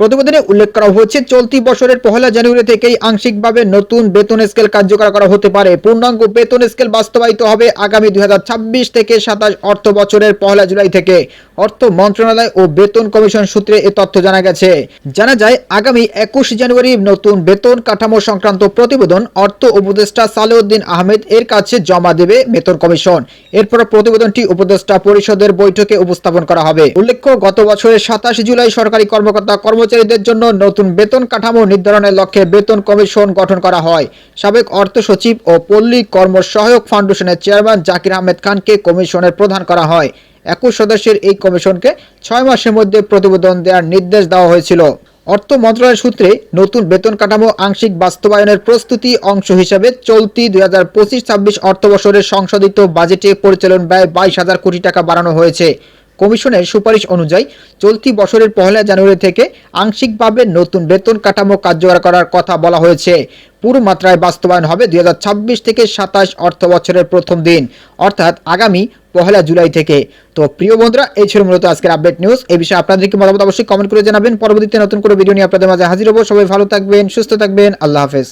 প্রতিবেদনে উল্লেখ করা হয়েছে, চলতি বছরের পহেলা জানুয়ারি থেকেই আংশিকভাবে নতুন বেতন স্কেল কার্যকর করা হতে পারে। পূর্ণাঙ্গ বেতন স্কেল বাস্তবায়িত হবে আগামী দুই থেকে সাতাশ অর্থ বছরের পহেলা জুলাই থেকে। অর্থ মন্ত্রণালয় ও বেতন কমিশন সূত্রে এ তথ্য জানা গেছে। জানা যায়, আগামী একুশ জানুয়ারি নতুন বেতন কাঠামো সংক্রান্ত প্রতিবেদন অর্থ উপদেষ্টা সালেউদ্দিন আহমেদ এর কাছে জমা দেবে বেতন কমিশন। এরপর প্রতিবেদনটি উপদেষ্টা পরিষদের বৈঠকে উপস্থাপন করা হবে। উল্লেখ্য, গত বছরের সাতাশ জুলাই সরকারি কর্মকর্তা কর্মচারীদের জন্য নতুন বেতন কাঠামো নির্ধারণের লক্ষ্যে বেতন কমিশন গঠন করা হয়। সাবেক অর্থ সচিব ও পল্লী কর্ম সহায়ক ফাউন্ডেশনের চেয়ারম্যান জাকির আহমেদ খানকে কমিশনের প্রধান করা হয়। একুশ সদস্যের এই কমিশনকে ছয় মাসের মধ্যে প্রতিবেদন দেওয়ার নির্দেশ দেওয়া হয়েছিল। অর্থ মন্ত্রণালয়ের সূত্রে নতুন বেতন কাঠামো আংশিক বাস্তবায়নের প্রস্তুতি অংশ হিসাবে চলতি দুই হাজার পঁচিশ ছাব্বিশ অর্থবছরের সংশোধিত বাজেটে পরিচালন ব্যয় বাইশ হাজার কোটি টাকা বাড়ানো হয়েছে। কমিশনের সুপারিশ অনুযায়ী চলতি বছরের পহেলা জানুয়ারি থেকে আংশিকভাবে নতুন বেতন কাঠামো কার্যকর করার কথা বলা হয়েছে। পুরো মাত্রায় বাস্তবায়ন হবে দুই থেকে সাতাশ অর্থ বছরের প্রথম দিন, অর্থাৎ আগামী পহেলা জুলাই থেকে। তো প্রিয় বন্ধুরা, এই ছিল মূলত আজকের আপডেট নিউজ এই বিষয়ে আপনাদেরকে মতামত অবশ্যই কমেন্ট করে জানাবেন। পরবর্তীতে নতুন করে ভিডিও নিয়ে আপনাদের মাঝে হাজির হব। সবাই ভালো থাকবেন, সুস্থ থাকবেন। আল্লাহ হাফেজ।